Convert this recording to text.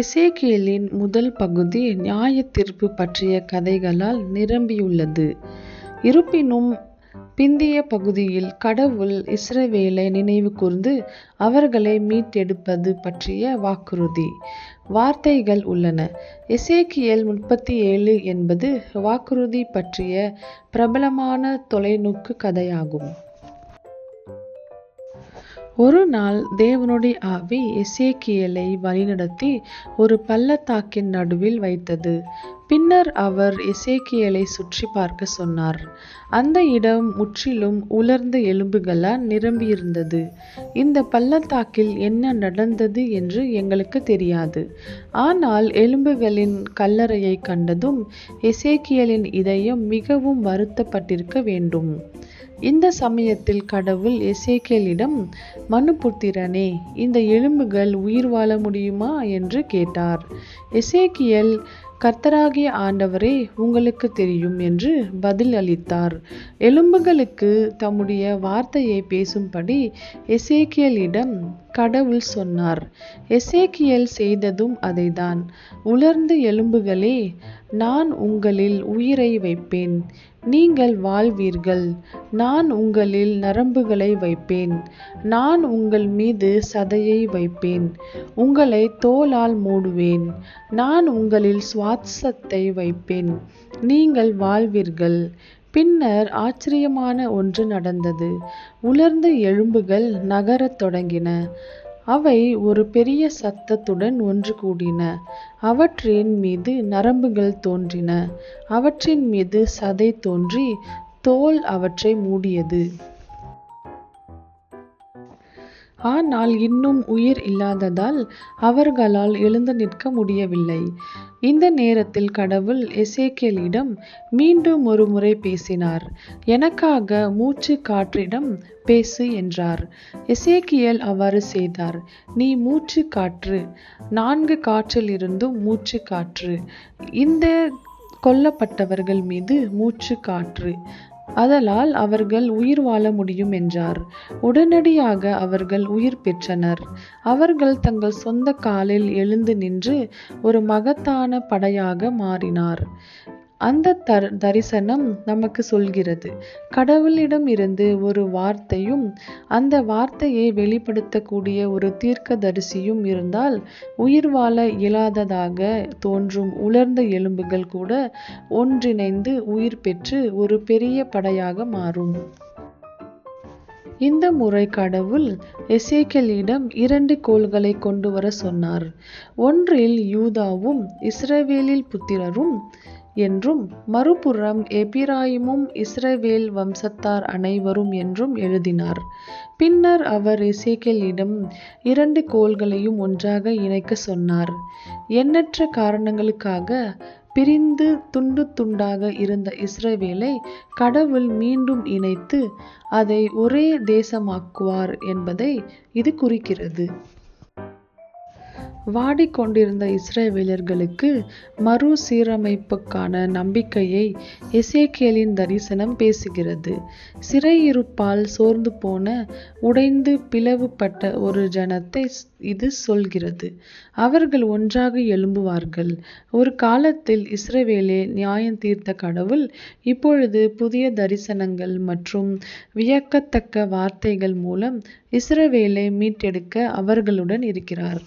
எசேக்கியலின் முதல் பகுதி நியாயத்தீர்ப்பு பற்றிய கதைகளால் நிரம்பியுள்ளது. இருப்பினும் பிந்திய பகுதியில் கடவுள் இஸ்ரவேலை நினைவுகூர்ந்து அவர்களை மீட்டெடுப்பது பற்றிய வாக்குறுதி வார்த்தைகள் உள்ளன. இசைக்கியல் முப்பத்தி ஏழு என்பது வாக்குறுதி பற்றிய பிரபலமான தொலைநோக்கு கதையாகும். ஒரு நாள் தேவனுடைய ஆவி எசேக்கியலை வழிநடத்தி ஒரு பள்ளத்தாக்கின் நடுவில் வைத்தது. பின்னர் அவர் எசேக்கியலை சுற்றி பார்க்கச் சொன்னார். அந்த இடம் முற்றிலும் உலர்ந்த எலும்புகளால் நிரம்பியிருந்தது. இந்த பள்ளத்தாக்கில் என்ன நடந்தது என்று எங்களுக்குத் தெரியாது. ஆனால் எலும்புகளின் கல்லறையைக் கண்டதும் எசேக்கியலின் இதயம் மிகவும் வருத்தப்பட்டிருக்க வேண்டும். இந்த சமயத்தில் கடவுள் எசேக்கேலிடம் மனுபுத்திரனே இந்த எலும்புகள் உயிர் வாழ முடியுமா? என்று கேட்டார். எசேக்கியல் கர்த்தராகிய ஆண்டவரே உங்களுக்கு தெரியும் என்று பதில் அளித்தார். எலும்புகளுக்கு தம்முடைய வார்த்தையை பேசும்படி எசேக்கியலிடம் கடவுள் சொன்னார். எசேக்கியல் செய்ததும் அதைதான் உலர்ந்து எலும்புகளே நான் உங்களில் உயிரை வைப்பேன். நீங்கள் வாழ்வீர்கள். நான் உங்களில் நரம்புகளை வைப்பேன். நான் உங்கள் மீது சதையை வைப்பேன். உங்களை தோலால் மூடுவேன். நான் உங்களில் சுவாசத்தை வைப்பேன். நீங்கள் வாழ்வீர்கள். பின்னர் ஆச்சரியமான ஒன்று நடந்தது. உலர்ந்த எலும்புகள் நகரத் தொடங்கின. அவை ஒரு பெரிய சத்தத்துடன் ஒன்று கூடின. அவற்றின் மீது நரம்புகள் தோன்றின. அவற்றின் மீது சதை தோன்றி தோல் அவற்றை மூடியது. ஆனால் இன்னும் உயிர் இல்லாததால் அவர்களால் எழுந்து நிற்க முடியவில்லை. இந்த நேரத்தில் கடவுள் எசேக்கியேலிடம் மீண்டும் ஒருமுறை பேசினார். எனக்காக மூச்சு காற்றிடம் பேசு என்றார். எசேக்கியல் அவ்வாறு செய்தார். நீ மூச்சு காற்று. நான்கு காற்றிலிருந்தும் மூச்சு காற்று. இந்த கொல்லப்பட்டவர்கள் மீது மூச்சு காற்று. அதலால் அவர்கள் உயிர் வாழ முடியும் என்றார். உடனடியாக அவர்கள் உயிர் பெற்றனர். அவர்கள் தங்கள் சொந்த காலில் எழுந்து நின்று ஒரு மகத்தான படையாக மாறினார் அந்த தர் தரிசனம் நமக்கு சொல்கிறது கடவுளிடம் இருந்து ஒரு வார்த்தையும் அந்த வார்த்தையை வெளிப்படுத்தக்கூடிய ஒரு தீர்க்க தரிசியும் இருந்தால் உயிர் வாழ இயலாததாக தோன்றும் உலர்ந்த எலும்புகள் கூட ஒன்றிணைந்து உயிர் பெற்று ஒரு பெரிய படையாக மாறும். இந்த முறை கடவுள் எசேக்கலிடம் இரண்டு கோள்களை கொண்டு வர சொன்னார். ஒன்றில் யூதாவும் இஸ்ரவேலில் புத்திரரும் என்றும் மறுபுறம் எபிராயிமும் இஸ்ரவேல் வம்சத்தார் அனைவரும் என்றும் எழுதினார். பின்னர் அவர் எசேக்கியேலிடம் இரண்டு கோல்களையும் ஒன்றாக இணைக்கச் சொன்னார். எண்ணற்ற காரணங்களுக்காக பிரிந்து துண்டு துண்டாக இருந்த இஸ்ரவேலை கடவுள் மீண்டும் இணைத்து அதை ஒரே தேசமாக்குவார் என்பதை இது குறிக்கிறது. வாடிக்கொண்டிருந்த இஸ்ரேவேலர்களுக்கு மறு சீரமைப்புக்கான நம்பிக்கையை எசேக்கியலின் தரிசனம் பேசுகிறது. சிறையிருப்பால் சோர்ந்து போன உடைந்து பிளவுபட்ட ஒரு ஜனத்தை இது சொல்கிறது. அவர்கள் ஒன்றாக எழும்புவார்கள். ஒரு காலத்தில் இஸ்ரேவேலே நியாயம் தீர்த்த கடவுள் இப்பொழுது புதிய தரிசனங்கள் மற்றும் வியக்கத்தக்க வார்த்தைகள் மூலம் இஸ்ரவேலை மீட்டெடுக்க அவர்களுடன் இருக்கிறார்.